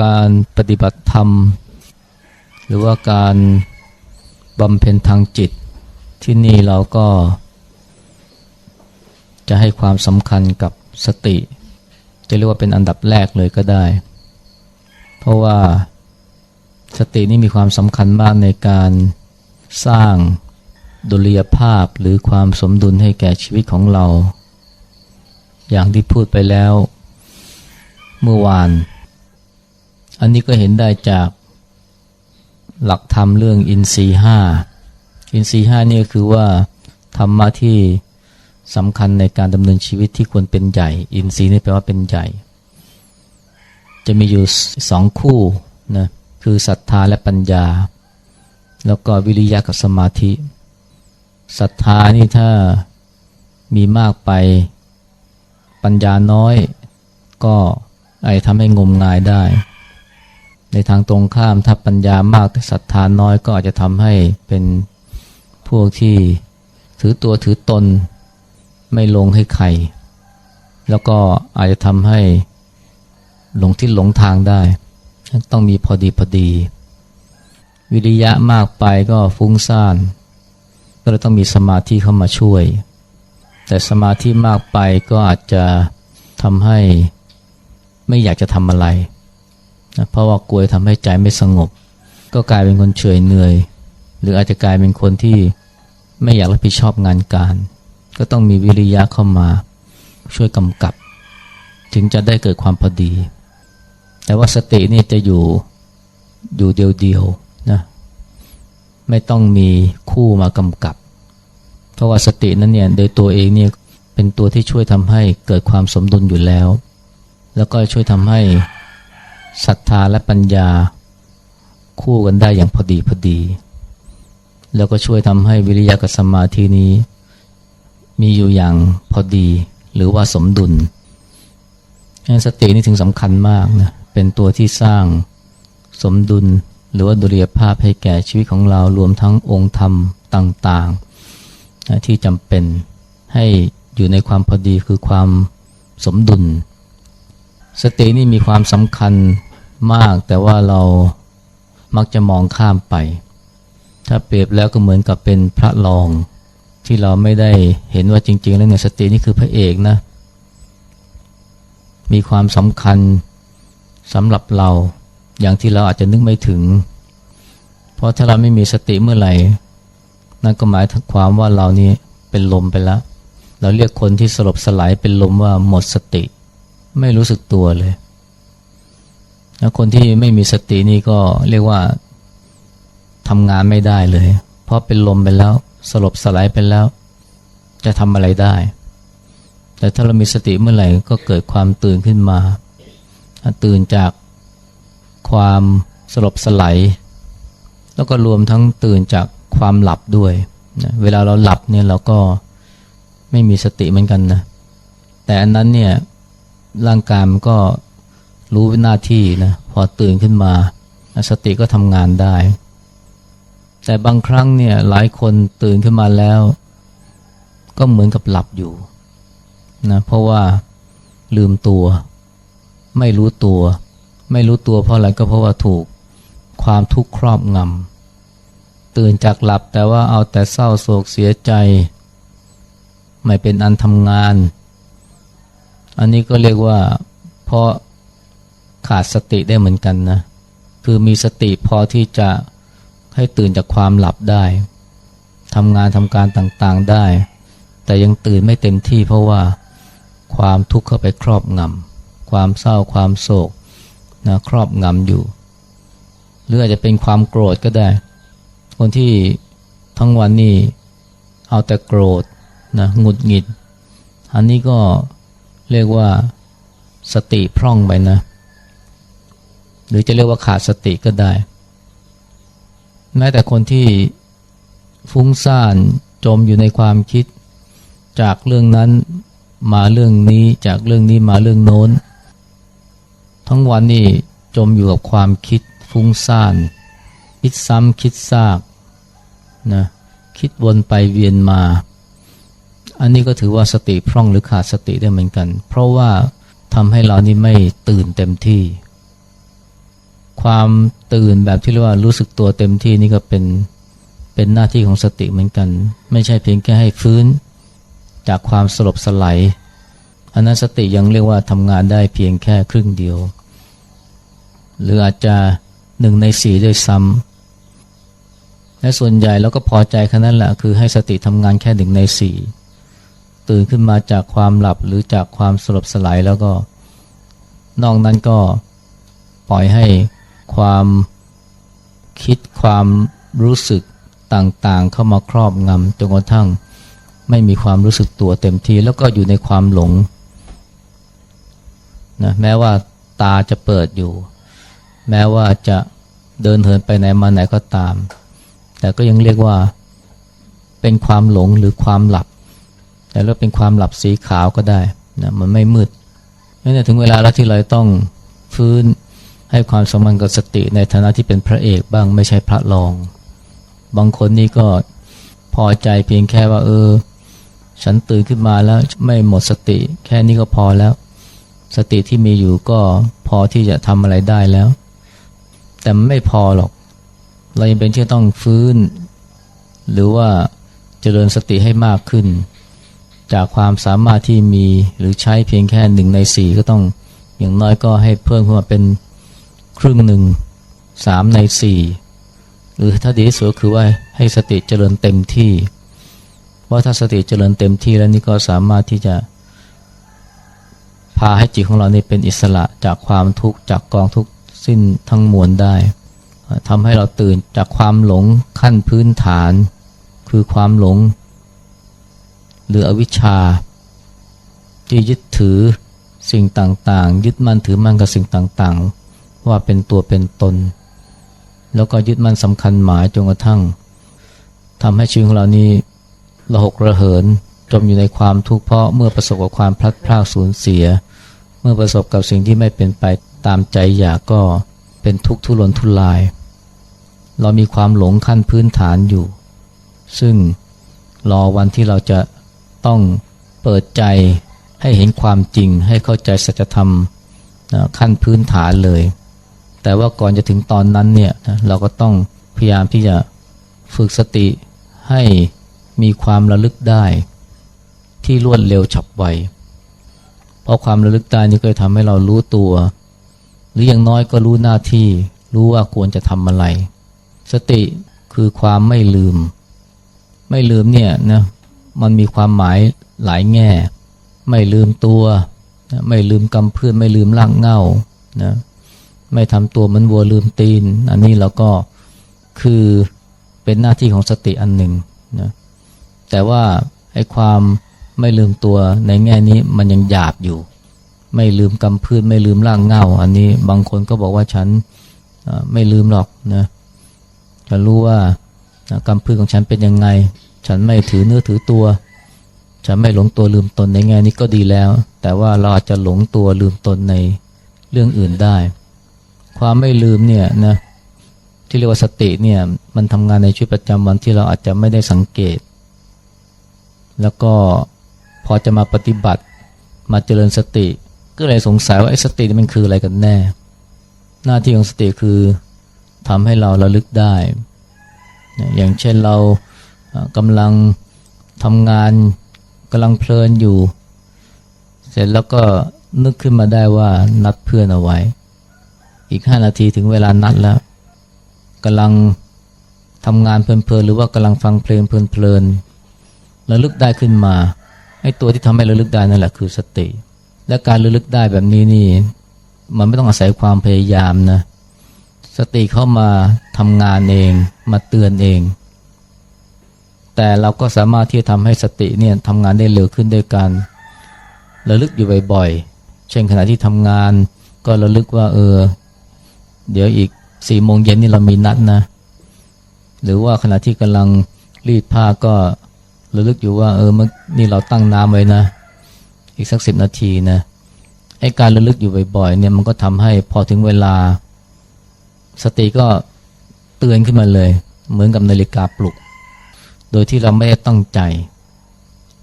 การปฏิบัติธรรม หรือว่าการบำเพ็ญทางจิต ที่นี่เราก็ จะให้ความสำคัญกับสติ จะเรียกว่าเป็นอันดับแรกเลยก็ได้ เพราะว่าสตินี่มีความสำคัญมากในการสร้างดุลยภาพหรือความสมดุลให้แก่ชีวิตของเรา อย่างที่พูดไปแล้ว เมื่อวาน อันนี้ก็เห็นได้จากหลักธรรมเรื่องอินทรีห้าอินทรีห้านี่ก็คือว่าธรรมะที่สำคัญในการดำเนินชีวิตที่ควรเป็นใหญ่ อินทรีย์นี่แปลว่าเป็นใหญ่ จะมีอยู่สองคู่นะคือศรัทธาและปัญญา แล้วก็วิริยะกับสมาธิศรัทธานี่ถ้ามีมากไปปัญญาน้อย ก็ไอทำให้งมงายได้ ในทางตรงข้ามถ้าปัญญามากแต่ศรัทธาน้อยก็อาจจะทำให้เป็นพวกที่ถือตัวถือตนไม่ลงให้ใคร แล้วก็อาจจะทำให้หลงที่หลงทางได้ ต้องมีพอดีพอดี วิริยะมากไปก็ฟุ้งซ่าน ก็เลยต้องมีสมาธิเข้ามาช่วย แต่สมาธิมากไปก็อาจจะทำให้ไม่อยากจะทำอะไร นะเพราะว่ากลัวทำให้ใจไม่สงบ ก็กลายเป็นคนเฉยเหนื่อย หรืออาจจะกลายเป็นคนที่ไม่อยากรับผิดชอบงานการ ก็ต้องมีวิริยะเข้ามาช่วยกำกับ ถึงจะได้เกิดความพอดี แต่ว่าสตินี่จะอยู่อยู่เดียวๆนะไม่ต้องมีคู่มากำกับ เพราะว่าสตินั้นเนี่ยโดยตัวเองเนี่ยเป็นตัวที่ช่วยทำให้เกิดความสมดุลอยู่แล้ว แล้วก็ช่วยทำให้ ศรัทธาและปัญญาคู่กันได้อย่างพอดีพอดี แล้วก็ช่วยทำให้วิริยะกับสมาธินี้ มีอยู่อย่างพอดีหรือว่าสมดุลสตินี่ถึงสำคัญมากนะเป็นตัวที่สร้างสมดุลหรือว่าดุลยภาพให้แก่ชีวิตของเรารวมทั้งองค์ธรรมต่างๆ ที่จำเป็นให้อยู่ในความพอดีคือความสมดุล สตินี่มีความสำคัญมาก แต่ว่าเรามักจะมองข้ามไป ถ้าเปรียบแล้วก็เหมือนกับเป็นพระรอง ที่เราไม่ได้เห็นว่าจริง ๆ แล้วเนี่ยสตินี่คือพระเอกนะ มีความสำคัญสำหรับเราอย่างที่เราอาจจะนึกไม่ถึง เพราะถ้าเราไม่มีสติเมื่อไหร่ นั่นก็หมายถึงความว่าเรานี่เป็นลมไปแล้ว เราเรียกคนที่สลบสลายเป็นลมว่าหมดสติ ไม่รู้สึกตัวเลยแล้วคนที่ไม่มีสตินี่ก็เรียกว่าทำงานไม่ได้เลย เพราะเป็นลมไปแล้ว สลบสลายไปแล้ว จะทำอะไรได้ แต่ถ้าเรามีสติเมื่อไหร่ก็เกิดความตื่นขึ้นมา ตื่นจากความสลบสลายแล้วก็รวมทั้งตื่นจากความหลับด้วยนะเวลาเราหลับเนี่ยเราก็ไม่มีสติเหมือนกันนะ แต่อันนั้นเนี่ย ร่างกายมันก็รู้หน้าที่นะพอตื่นขึ้นมาสติก็ทำงานได้ แต่บางครั้งเนี่ยหลายคนตื่นขึ้นมาแล้ว ก็เหมือนกับหลับอยู่นะเพราะว่าลืมตัว ไม่รู้ตัว ไม่รู้ตัวเพราะอะไรก็เพราะว่าถูกความทุกข์ครอบงำตื่นจากหลับแต่ว่าเอาแต่เศร้าโศกเสียใจ ไม่เป็นอันทำงาน อันนี้ก็เรียกว่าเพราะขาดสติได้เหมือนกันนะ คือมีสติพอที่จะให้ตื่นจากความหลับได้ทำงานทำการต่างๆได้ แต่ยังตื่นไม่เต็มที่เพราะว่าความทุกข์เข้าไปครอบงำความเศร้าความโศกนะครอบงำอยู่ หรืออาจจะเป็นความโกรธก็ได้ คนที่ทั้งวันนี่เอาแต่โกรธนะหงุดหงิด อันนี้ก็ เรียกว่าสติพร่องไปนะ หรือจะเรียกว่าขาดสติก็ได้ แม้แต่คนที่ฟุ้งซ่านจมอยู่ในความคิด จากเรื่องนั้นมาเรื่องนี้จากเรื่องนี้มาเรื่องโน้น ทั้งวันนี่จมอยู่กับความคิดฟุ้งซ่าน คิดซ้ำคิดซากนะคิดวนไปเวียนมา อันนี้ก็ถือว่าสติพร่องหรือขาดสติได้เหมือนกัน เพราะว่าทำให้เรานี่ไม่ตื่นเต็มที่ ความตื่นแบบที่เรียกว่ารู้สึกตัวเต็มที่นี่ก็เป็นเป็นหน้าที่ของสติเหมือนกัน ไม่ใช่เพียงแค่ให้ฟื้นจากความสลบสลายอันนั้นสติยังเรียกว่าทำงานได้เพียงแค่ครึ่งเดียว หรืออาจจะหนึ่งในสี่ด้วยซ้ำและส่วนใหญ่เราก็พอใจแค่นั้นแหละคือให้สติทำงานแค่หนึ่งในสี่ ตื่นขึ้นมาจากความหลับหรือจากความสลบสลายแล้วก็ นอกนั้นก็ปล่อยให้ความคิดความรู้สึกต่างๆ เข้ามาครอบงำจนกระทั่งไม่มีความรู้สึกตัวเต็มทีแล้วก็อยู่ในความหลงนะแม้ว่าตาจะเปิดอยู่ แม้ว่าจะเดินเหินไปไหนมาไหนก็ตาม แต่ก็ยังเรียกว่าเป็นความหลงหรือความหลับ แต่แล้วเป็นความหลับสีขาวก็ได้นะมันไม่มืดนี่ถึงเวลาแล้วที่เราต้องฟื้นให้ความสมคัญกับสติในฐานะที่เป็นพระเอกบ้างไม่ใช่พระรอง บางคนนี่ก็พอใจเพียงแค่ว่า เออ ฉันตื่นขึ้นมาแล้วไม่หมดสติ แค่นี้ก็พอแล้ว สติที่มีอยู่ก็พอที่จะทำอะไรได้แล้ว แต่มันไม่พอหรอก เรายังเป็นที่ต้องฟื้น หรือว่าเจริญสติให้มากขึ้น จากความสามารถที่มีหรือใช้เพียงแค่หนึ่งในสี่ก็ต้องอย่างน้อยก็ให้เพิ่มขึ้นมาเป็นครึ่งหนึ่งสามในสี่หรือถ้าดีที่สุดคือว่าให้สติเจริญเต็มที่ว่าถ้าสติเจริญเต็มที่แล้วนี่ก็สามารถที่จะพาให้จิตของเรานี่เป็นอิสระจากความทุกข์จากกองทุกข์สิ้นทั้งมวลได้ทำให้เราตื่นจากความหลงขั้นพื้นฐาน คือความหลง หรืออวิชชา ที่ยึดถือสิ่งต่างๆ ยึดมั่นถือมั่นกับสิ่งต่างๆ ว่าเป็นตัวเป็นตน แล้วก็ยึดมั่นสำคัญหมายจนกระทั่งทำให้ชีวิตของเรานี้ระหกระเหินจมอยู่ในความทุกข์เพราะเมื่อประสบกับความพลัดพรากสูญเสีย เมื่อประสบกับสิ่งที่ไม่เป็นไปตามใจอยากก็เป็นทุกข์ทุรนทุราย เรามีความหลงขั้นพื้นฐานอยู่ ซึ่งรอวันที่เราจะ ต้องเปิดใจให้เห็นความจริง ให้เข้าใจสัจธรรมนะขั้นพื้นฐานเลย แต่ว่าก่อนจะถึงตอนนั้นเนี่ยนะเราก็ต้องพยายามที่จะฝึกสติให้มีความระลึกได้ ที่รวดเร็วฉับไว เพราะความระลึกได้นี่ก็จะทำให้เรารู้ตัว หรืออย่างน้อยก็รู้หน้าที่ รู้ว่าควรจะทำอะไร สติคือความไม่ลืม ไม่ลืมเนี่ยนะ มันมีความหมายหลายแง่ ไม่ลืมตัวนะไม่ลืมกำเพื่อนไม่ลืมร่างเง่านะไม่ทำตัวเหมือนวัวลืมตีน อันนี้เราก็คือเป็นหน้าที่ของสติอันหนึ่งนะแต่ว่าไอ้ความไม่ลืมตัวในแง่นี้มันยังหยาบอยู่ ไม่ลืมกำพืชไม่ลืมร่างเงาอันนี้บางคนก็บอกว่าฉันไม่ลืมหรอกนะฉันรู้ว่ากำพืชของฉันเป็นยังไง ฉันไม่ถือเนื้อถือตัว ฉันไม่หลงตัวลืมตนในแง่นี้ก็ดีแล้ว แต่ว่าเราอาจจะหลงตัวลืมตนในเรื่องอื่นได้ ความไม่ลืมเนี่ยนะที่เรียกว่าสติเนี่ยมันทำงานในชีวิตประจำวันที่เราอาจจะไม่ได้สังเกต แล้วก็พอจะมาปฏิบัติมาเจริญสติ ก็เลยสงสัยว่าไอ้สติมันคืออะไรกันแน่ หน้าที่ของสติคือทำให้เราระลึกได้ อย่างเช่นเรา กำลังทำงานกำลังเพลินอยู่ เสร็จแล้วก็นึกขึ้นมาได้ว่านัดเพื่อนเอาไว้ อีกห้านาทีถึงเวลานัดแล้วกำลังทำงานเพลินๆหรือว่ากำลังฟังเพลงเพลินๆระลึกได้ขึ้นมาไอ้ตัวที่ทำให้ระลึกได้นั่นแหละคือสติ และการระลึกได้แบบนี้นี่ มันไม่ต้องอาศัยความพยายามนะ สติเข้ามาทำงานเอง มาเตือนเอง แต่เราก็สามารถที่จะทำให้สติเนี่ยทำงานได้เร็วขึ้นด้วยการระลึกอยู่บ่อยๆ เช่นขณะที่ทำงานก็ระลึกว่าเออ เดี๋ยวอีกสี่โมงเย็นนี่เรามีนัดนะ หรือว่าขณะที่กำลังรีดผ้าก็ระลึกอยู่ว่าเออเมื่อนี่เราตั้งน้ำไว้นะ อีกสักสิบนาทีนะไอ้การระลึกอยู่บ่อยๆเนี่ยมันก็ทำให้พอถึงเวลา สติก็เตือนขึ้นมาเลย เหมือนกับนาฬิกาปลุก โดยที่เราไม่ได้ตั้งใจ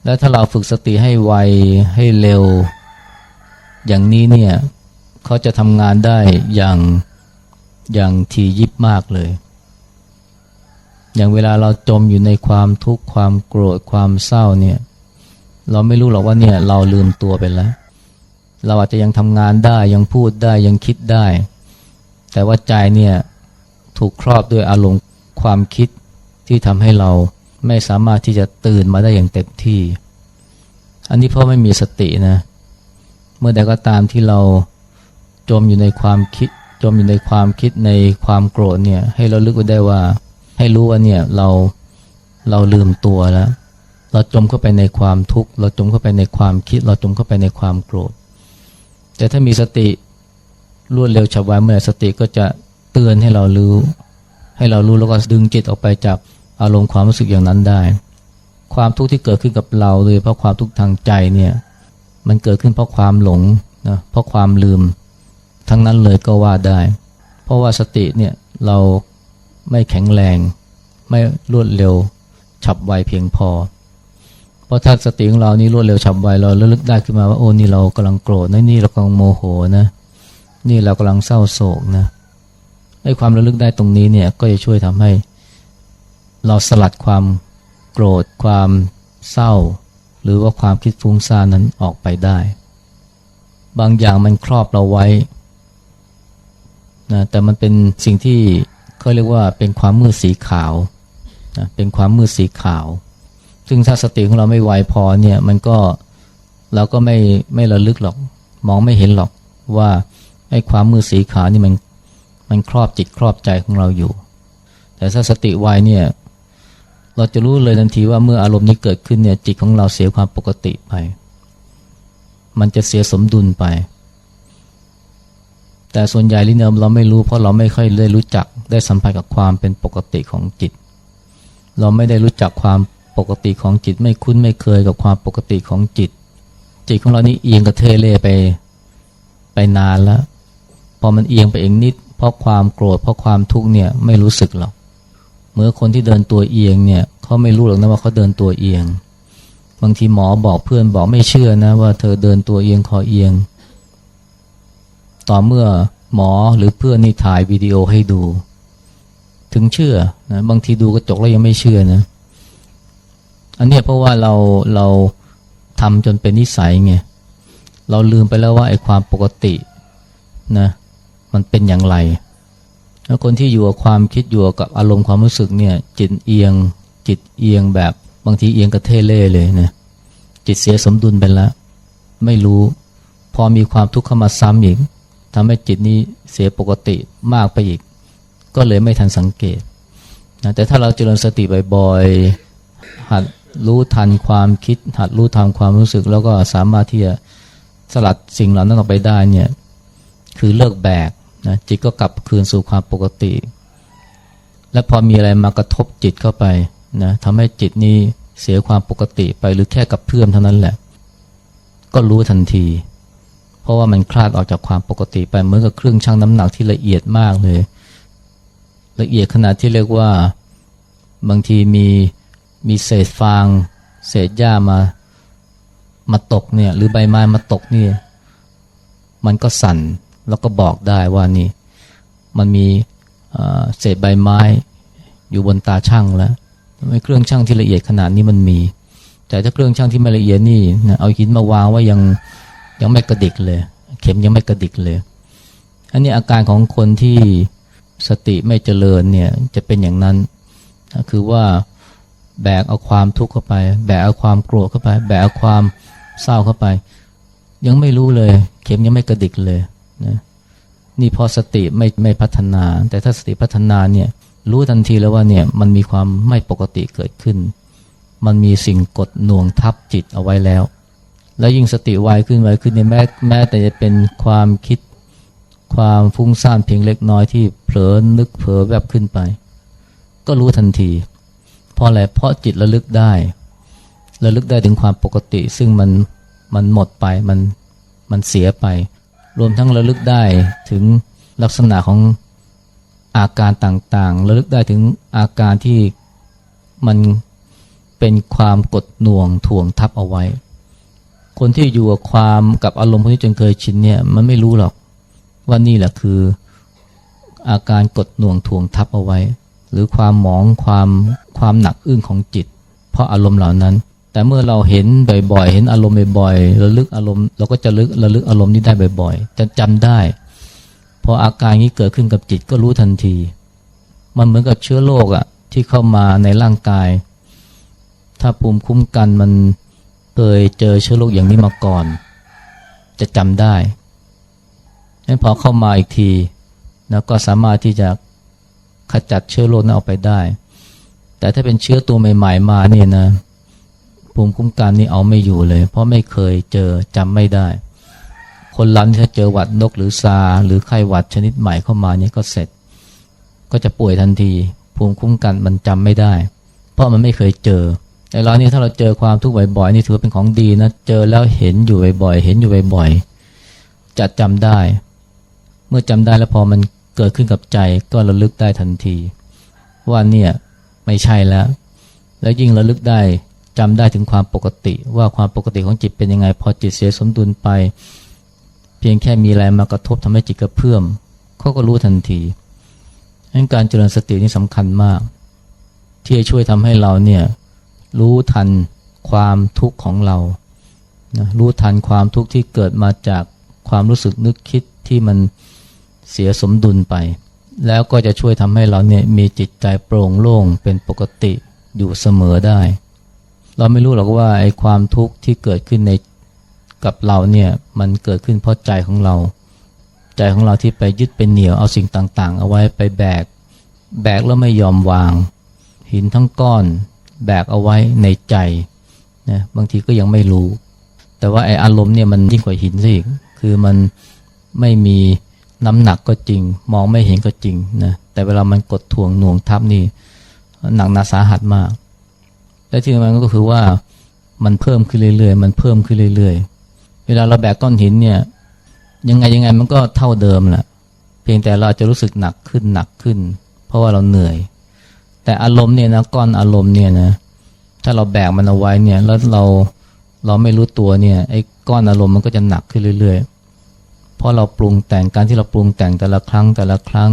แล้วถ้าเราฝึกสติให้ไวให้เร็ว อย่างนี้เนี่ยเขาจะทำงานได้อย่างอย่างทียิบมากเลย อย่างเวลาเราจมอยู่ในความทุกข์ความโกรธความเศร้าเนี่ย เราไม่รู้หรอกว่าเนี่ยเราลืมตัวไปแล้ว เราอาจจะยังทำงานได้ยังพูดได้ยังคิดได้ แต่ว่าใจเนี่ยถูกครอบด้วยอารมณ์ความคิดที่ทำให้เรา ไม่สามารถที่จะตื่นมาได้อย่างเต็มที่ อันนี้เพราะไม่มีสตินะ เมื่อใดก็ตามที่เราจมอยู่ในความคิด จมอยู่ในความคิดในความโกรธเนี่ย ให้เราลึกไว้ได้ว่า ให้รู้ว่าเนี่ยเราเราลืมตัวแล้ว เราจมเข้าไปในความทุกข์เราจมเข้าไปในความคิด เราจมเข้าไปในความโกรธ แต่ถ้ามีสติรวดเร็วฉับไวเมื่อสติก็จะเตือนให้เรารู้ ให้เรารู้แล้วก็ดึงจิตออกไปจาก อารมณ์ความรู้สึกอย่างนั้นได้ ความทุกข์ที่เกิดขึ้นกับเราเลยเพราะความทุกข์ทางใจเนี่ยมันเกิดขึ้นเพราะความหลงนะเพราะความลืม ทั้งนั้นเลยก็ว่าได้ เพราะว่าสติเนี่ยเราไม่แข็งแรง ไม่รวดเร็วฉับไวเพียงพอ เพราะถ้าสติของเรานี่รวดเร็วฉับไวเราระลึกได้ขึ้นมาว่าโอ้นี่เรากำลังโกรธนะนี่เรากำลังโมโหนะ นี่เรากำลังเศร้าโศกนะไอ้ความระลึกได้ตรงนี้เนี่ยก็จะช่วยทำให้ เราสลัดความโกรธ ความเศร้า หรือว่าความคิดฟุ้งซ่านนั้นออกไปได้ บางอย่างมันครอบเราไว้นะแต่มันเป็นสิ่งที่เขาเรียกว่าเป็นความมืดสีขาวนะเป็นความมืดสีขาว ซึ่งถ้าสติของเราไม่ไวพอเนี่ยมันก็เราก็ไม่ไม่ระลึกหรอก มองไม่เห็นหรอกว่าไอ้ความมืดสีขาวนี่มันมันครอบจิตครอบใจของเราอยู่ แต่ถ้าสติไวเนี่ย เราจะรู้เลยทันทีว่าเมื่ออารมณ์นี้เกิดขึ้นเนี่ยจิตของเราเสียความปกติไป มันจะเสียสมดุลไป แต่ส่วนใหญ่ลิเนมเราไม่รู้เพราะเราไม่ค่อยได้รู้จักได้สัมผัสกับความเป็นปกติของจิต เราไม่ได้รู้จักความปกติของจิต ไม่คุ้นไม่เคยกับความปกติของจิต จิตของเรานี่เอียงกระเทเล่ไปไปนานแล้ว พอมันเอียงไปเองนิด เพราะความโกรธเพราะความทุกข์เนี่ยไม่รู้สึกหรอก มื่อคนที่เดินตัวเอียงเนี่ยเขาไม่รู้หรอกนะว่าเขาเดินตัวเอียง บางทีหมอบอกเพื่อนบอกไม่เชื่อนะว่าเธอเดินตัวเอียงคอเอียง ต่อเมื่อหมอหรือเพื่อนนี่ถ่ายวิดีโอให้ดู ถึงเชื่อนะบางทีดูกระจกแล้วยังไม่เชื่อนะ อันเนี้ยเพราะว่าเราเราทำจนเป็นนิสัยไงเราลืมไปแล้วว่าไอ้ความปกตินะมันเป็นอย่างไร แล้วคนที่อยู่กับความคิดอยู่กับอารมณ์ความรู้สึกเนี่ย จิตเอียง จิตเอียงแบบบางทีเอียงกระเทเล่เลยนะจิตเสียสมดุลไปแล้ว ไม่รู้ พอมีความทุกข์เข้ามาซ้ำอีกทำให้จิตนี้เสียปกติมากไปอีก ก็เลยไม่ทันสังเกตนะแต่ถ้าเราเจริญสติบ่อยๆหัดรู้ทันความคิด หัดรู้ทันความรู้สึก แล้วก็สามารถที่จะสลัดสิ่งเหล่านั้นออกไปได้เนี่ย คือเลิกแบก นะจิตก็กลับคืนสู่ความปกติ และพอมีอะไรมากระทบจิตเข้าไปนะทำให้จิตนี้เสียความปกติไปหรือแค่กับเพื่อนเท่านั้นแหละ ก็รู้ทันที เพราะว่ามันคลาดออกจากความปกติไปเหมือนกับเครื่องชั่งน้ำหนักที่ละเอียดมากเลย ละเอียดขนาดที่เรียกว่าบางทีมีมีเศษฟาง เศษหญ้ามามาตกเนี่ยหรือใบไม้มาตกเนี่ยมันก็สั่น แล้วก็บอกได้ว่านี่มันมีเศษใบไม้อยู่บนตาช่างแล้วไม่เครื่องช่างที่ละเอียดขนาดนี้มันมี แต่ถ้าเครื่องช่างที่ไม่ละเอียดนี่นะเอาหินมาวางว่ายังยังไม่กระดิกเลย เข็มยังไม่กระดิกเลย อันนี้อาการของคนที่สติไม่เจริญเนี่ยจะเป็นอย่างนั้น คือว่าแบกเอาความทุกข์เข้าไป แบกเอาความโกรธเข้าไป แบกเอาความเศร้าเข้าไป ยังไม่รู้เลย เข็มยังไม่กระดิกเลย นะนี่พอสติไม่ไม่พัฒนา แต่ถ้าสติพัฒนาเนี่ยรู้ทันทีแล้วว่าเนี่ยมันมีความไม่ปกติเกิดขึ้น มันมีสิ่งกดหน่วงทับจิตเอาไว้แล้ว แล้วยิ่งสติไวขึ้นไวขึ้นเนี่ยแม้แม้แต่จะเป็นความคิดความฟุ้งซ่านเพียงเล็กน้อยที่เผลอนึกเผลอแวบขึ้นไป ก็รู้ทันที เพราะอะไรเพราะจิตระลึกได้ระลึกได้ถึงความปกติ ซึ่งมันมันหมดไปมันมันเสียไป รวมทั้งระลึกได้ถึงลักษณะของอาการต่างๆ ระลึกได้ถึงอาการที่มันเป็นความกดหน่วงถ่วงทับเอาไว้ คนที่อยู่กับความกับอารมณ์พวกนี้จนเคยชินเนี่ยมันไม่รู้หรอกว่านี่แหละคืออาการกดหน่วงถ่วงทับเอาไว้ หรือความหมองความความหนักอึ้งของจิต เพราะอารมณ์เหล่านั้น แต่เมื่อเราเห็นบ่อยๆ เห็นอารมณ์บ่อยๆ ระลึกอารมณ์เราก็จะลึกระลึกอารมณ์นี้ได้บ่อยๆ จะจำได้ พออาการนี้เกิดขึ้นกับจิตก็รู้ทันที มันเหมือนกับเชื้อโรคอะที่เข้ามาในร่างกาย ถ้าภูมิคุ้มกันมันเคยเจอเชื้อโรคอย่างนี้มาก่อน จะจำได้งั้นพอเข้ามาอีกทีนะก็สามารถที่จะขจัดเชื้อโรคนั้นออกไปได้ แต่ถ้าเป็นเชื้อตัวใหม่ ๆ มาเนี่ยนะ ภูมิคุ้มกันนี่เอาไม่อยู่เลย เพราะไม่เคยเจอจำไม่ได้ คนรันถ้าเจอหวัดนกหรือซา หรือไข้หวัดชนิดใหม่เข้ามาเนี่ยก็เสร็จ ก็จะป่วยทันที ภูมิคุ้มกันมันจำไม่ได้ เพราะมันไม่เคยเจอแต่เรานี่ถ้าเราเจอความทุกข์บ่อยๆนี่ถือเป็นของดีนะเจอแล้วเห็นอยู่บ่อยๆเห็นอยู่บ่อยๆจะจำได้ เมื่อจำได้แล้วพอมันเกิดขึ้นกับใจก็ระลึกได้ทันที ว่าเนี่ยไม่ใช่แล้ว แล้วยิ่งระลึกได้ จำได้ถึงความปกติว่าความปกติของจิตเป็นยังไง พอจิตเสียสมดุลไป เพียงแค่มีอะไรมากระทบทำให้จิตกระเพื่อมเขาก็รู้ทันทีดังการเจริญสตินี่สำคัญมาก ที่จะช่วยทำให้เราเนี่ยรู้ทันความทุกข์ของเรานะรู้ทันความทุกข์ที่เกิดมาจากความรู้สึกนึกคิดที่มันเสียสมดุลไป แล้วก็จะช่วยทำให้เราเนี่ยมีจิตใจโปร่งโล่งเป็นปกติอยู่เสมอได้ เราไม่รู้หรอกว่าไอ้ความทุกข์ที่เกิดขึ้นในกับเราเนี่ยมันเกิดขึ้นเพราะใจของเรา ใจของเราที่ไปยึดเป็นเหนียวเอาสิ่งต่างๆ เอาไว้ไปแบก แบกแล้วไม่ยอมวาง หินทั้งก้อน แบกเอาไว้ในใจนะบางทีก็ยังไม่รู้ แต่ว่าไอ้อารมณ์เนี่ยมันยิ่งกว่าหินซะอีกคือมันไม่มีน้ำหนักก็จริง มองไม่เห็นก็จริงนะแต่เวลามันกดถ่วงหน่วงทับนี่หนักหนาสาหัสมาก และที่สำคัญก็คือว่ามันเพิ่มขึ้นเรื่อยๆ มันเพิ่มขึ้นเรื่อยๆ เวลาเราแบกก้อนหินเนี่ย ยังไงยังไงมันก็เท่าเดิมแหละเพียงแต่เราจะรู้สึกหนักขึ้นหนักขึ้น เพราะว่าเราเหนื่อย แต่อารมณ์เนี่ยนะก้อนอารมณ์เนี่ยนะถ้าเราแบกมันเอาไว้เนี่ยแล้วเราเราไม่รู้ตัวเนี่ยไอ้ก้อนอารมณ์มันก็จะหนักขึ้นเรื่อยๆ เพราะเราปรุงแต่งการที่เราปรุงแต่งแต่ละครั้งแต่ละครั้ง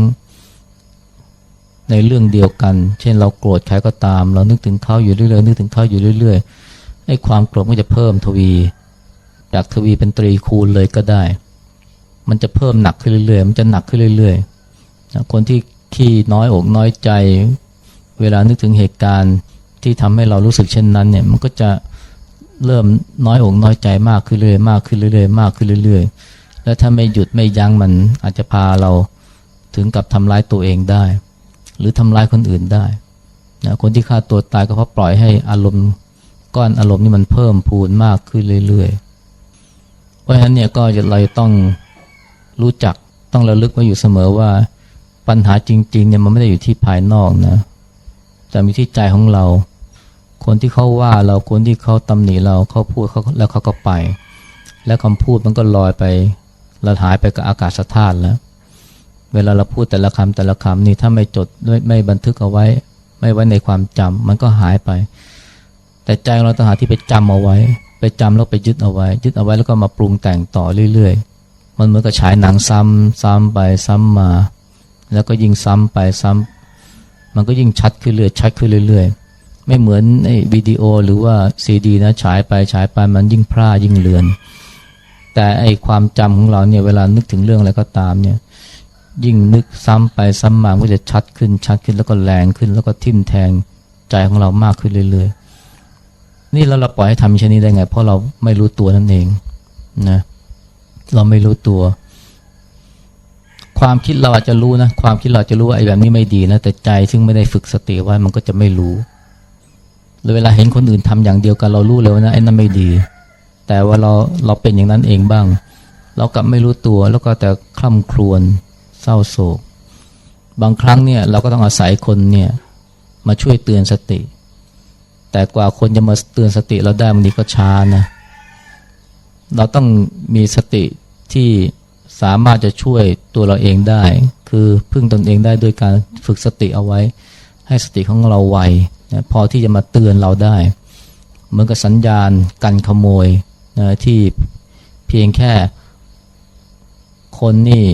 ในเรื่องเดียวกัน เช่นเราโกรธใครก็ตาม เรานึกถึงเขาอยู่เรื่อยๆนึกถึงเขาอยู่เรื่อยๆไอ้ความโกรธมันจะเพิ่มทวี จากทวีเป็นตรีคูณเลยก็ได้ มันจะเพิ่มหนักขึ้นเรื่อยๆ มันจะหนักขึ้นเรื่อยๆ คนที่ขี้น้อยอกน้อยใจ เวลานึกถึงเหตุการณ์ที่ทำให้เรารู้สึกเช่นนั้นเนี่ยมันก็จะเริ่มน้อยอกน้อยใจมากขึ้นเรื่อยมากขึ้นเรื่อยมากขึ้นเรื่อยๆ แล้วถ้าไม่หยุดไม่ยั้งมันอาจจะพาเราถึงกับทำร้ายตัวเองได้ หรือทำร้ายคนอื่นได้นะคนที่ฆ่าตัวตายก็เพราะปล่อยให้อารมณ์ก้อนอารมณ์นี่มันเพิ่มพูนมากขึ้นเรื่อยๆ เพราะฉะนั้นเนี่ยก็เราจะต้องรู้จักต้องระลึกไว้อยู่เสมอว่าปัญหาจริงๆเนี่ยมันไม่ได้อยู่ที่ภายนอกนะแต่มีที่ใจของเรา คนที่เขาว่าเราคนที่เขาตำหนิเราเขาพูดเขาแล้วเขาก็ไป แล้วคำพูดมันก็ลอยไปละหายไปกับอากาศธาตุแล้ว เวลาเราพูดแต่ละคำแต่ละคำนี่ถ้าไม่จดไม่ไม่บันทึกเอาไว้ ไม่ไว้ในความจำมันก็หายไป แต่ใจเราต้องหาที่ไปจำเอาไว้ ไปจำแล้วไปยึดเอาไว้ ยึดเอาไว้แล้วก็มาปรุงแต่งต่อเรื่อยๆ มันเหมือนกับฉายหนังซ้ำซ้ำไปซ้ำมา แล้วก็ยิ่งซ้ำไปซ้ำมันก็ยิ่งชัดขึ้นเรื่อยชัดขึ้นเรื่อยๆ ไม่เหมือนไอ้วิดีโอหรือว่าซีดีนะฉายไปฉายไปมันยิ่งพร่ายิ่งเลือน แต่ไอ้ความจำของเราเนี่ยเวลานึกถึงเรื่องอะไรก็ตามเนี่ย ยิ่งนึกซ้ำไปซ้ำมาก็จะชัดขึ้นชัดขึ้นแล้วก็แรงขึ้น แล้วก็ทิ่มแทงใจของเรามากขึ้นเรื่อยๆ นี่แล้วเราปล่อยให้ทำเช่นนี้ได้ไง เพราะเราไม่รู้ตัวนั่นเองนะเราไม่รู้ตัว ความคิดเราอาจจะรู้นะความคิดเราจะรู้ว่าไอ้แบบนี้ไม่ดีนะแต่ใจซึ่งไม่ได้ฝึกสติไว้มันก็จะไม่รู้หรือเวลาเห็นคนอื่นทำอย่างเดียวกันเรารู้เลยว่านะไอ้นั่นไม่ดี แต่ว่าเราเราเป็นอย่างนั้นเองบ้าง เรากลับไม่รู้ตัวแล้วก็แต่คล่ำครวญ เศร้าโศก บางครั้งเนี่ยเราก็ต้องอาศัยคนเนี่ยมาช่วยเตือนสติ แต่กว่าคนจะมาเตือนสติเราได้บางทีก็ช้านะเราต้องมีสติที่สามารถจะช่วยตัวเราเองได้ คือพึ่งตนเองได้ด้วยการฝึกสติเอาไว้ ให้สติของเราไวนะพอที่จะมาเตือนเราได้ เหมือนกับสัญญาณกันขโมยนะที่เพียงแค่คนนี่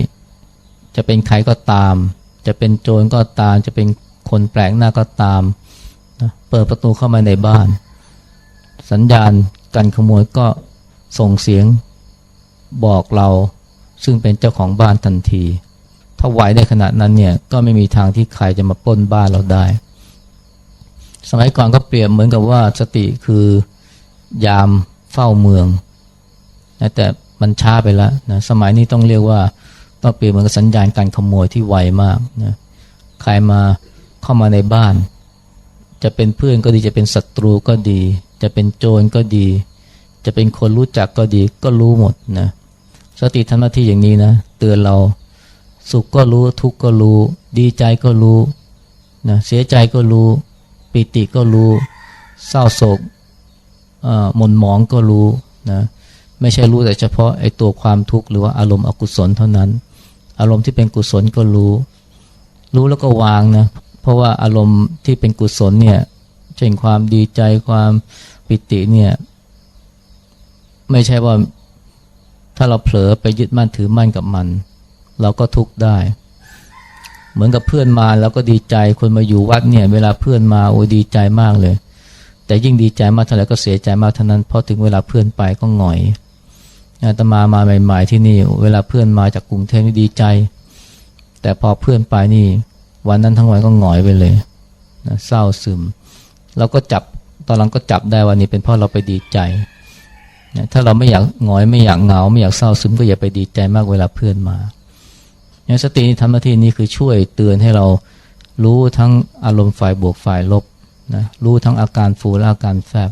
จะเป็นใครก็ตาม จะเป็นโจรก็ตาม จะเป็นคนแปลกหน้าก็ตามนะเปิดประตูเข้ามาในบ้าน สัญญาณการขโมยก็ส่งเสียงบอกเรา ซึ่งเป็นเจ้าของบ้านทันที ถ้าไหวได้ขนาดนั้นเนี่ยก็ไม่มีทางที่ใครจะมาปล้นบ้านเราได้ สมัยก่อนก็เปรียบเหมือนกับว่าสติคือยามเฝ้าเมืองนะแต่มันช้าไปแล้วนะสมัยนี้ต้องเรียกว่า ต้องเปรียบเหมือนกับสัญญาณการขโมยที่ไวมากนะใครมาเข้ามาในบ้าน จะเป็นเพื่อนก็ดีจะเป็นศัตรูก็ดี จะเป็นโจรก็ดี จะเป็นคนรู้จักก็ดีก็รู้หมดนะสติทำหน้าที่อย่างนี้นะ เตือนเราสุขก็รู้ทุกข์ก็รู้ ดีใจก็รู้นะเสียใจก็รู้ ปิติก็รู้ เศร้าโศกหม่นหมองก็รู้นะไม่ใช่รู้แต่เฉพาะไอ้ตัวความทุกข์หรือว่าอารมณ์อกุศลเท่านั้น อารมณ์ที่เป็นกุศลก็รู้ รู้แล้วก็วางนะเพราะว่าอารมณ์ที่เป็นกุศลเนี่ยเช่นความดีใจความปิติเนี่ยไม่ใช่ว่าถ้าเราเผลอไปยึดมั่นถือมั่นกับมัน เราก็ทุกข์ได้ เหมือนกับเพื่อนมาแล้วก็ดีใจคนมาอยู่วัดเนี่ยเวลาเพื่อนมาโอ้ดีใจมากเลย แต่ยิ่งดีใจมากเท่าไหร่ก็เสียใจมากเท่านั้นเพราะถึงเวลาเพื่อนไปก็หงอย อาตมามาใหม่ ๆ ที่นี่ เวลาเพื่อนมาจากกรุงเทพนี่ดีใจ แต่พอเพื่อนไปนี่ วันนั้นทั้งวันก็หงอยไปเลยนะเศร้าซึมเราก็จับตอนหลังก็จับได้วันนี้เป็นเพราะเราไปดีใจนะถ้าเราไม่อยากหงอยไม่อยากเหงา ไม่อยากเศร้าซึมก็อย่าไปดีใจมากเวลาเพื่อนมาอย่างสติทำหน้าที่นี้คือช่วยเตือนให้เรารู้ทั้งอารมณ์ฝ่ายบวกฝ่ายลบนะรู้ทั้งอาการฟูและอาการแฟบ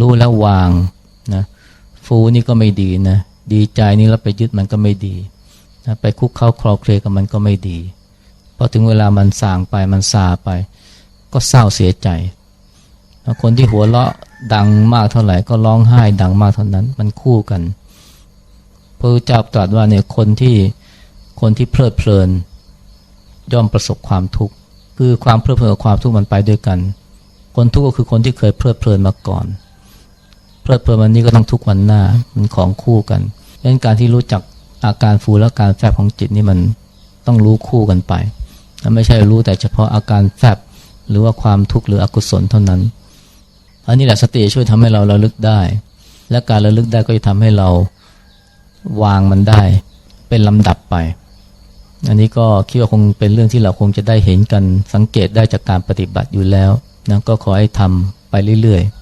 รู้แล้ววางนะ ฟูนี่ก็ไม่ดีนะ ดีใจนี่แล้วไปยึดมันก็ไม่ดีนะไปคุกเข้าคลอเคลกับมันก็ไม่ดีพอถึงเวลามันสางไปมันซาไป ก็เศร้าเสียใจ คนที่หัวเราะดังมากเท่าไหร่ก็ร้องไห้ดังมากเท่านั้นมันคู่กันพระเจ้าตรัสว่าเนี่ยคนที่คนที่เพลิดเพลิน ย่อมประสบความทุกข์คือความเพลิดเพลินกับความทุกข์มันไปด้วยกัน คนทุกข์ก็คือคนที่เคยเพลิดเพลินมาก่อน ลิดเพลินวันนี้ก็ต้องทุกวันหน้ามันของคู่กันดังนั้นการที่รู้จักอาการฟูและการแฝบของจิตนี่มันต้องรู้คู่กันไปไม่ใช่รู้แต่เฉพาะอาการแฝบหรือว่าความทุกข์หรืออกุศลเท่านั้น อันนี้แหละสติช่วยทำให้เราระลึกได้ และการระลึกได้ก็จะทำให้เราวางมันได้ เป็นลำดับไป อันนี้ก็คิดว่าคงเป็นเรื่องที่เราคงจะได้เห็นกันสังเกตได้จากการปฏิบัติอยู่แล้วนะก็ขอให้ทำไปเรื่อยๆ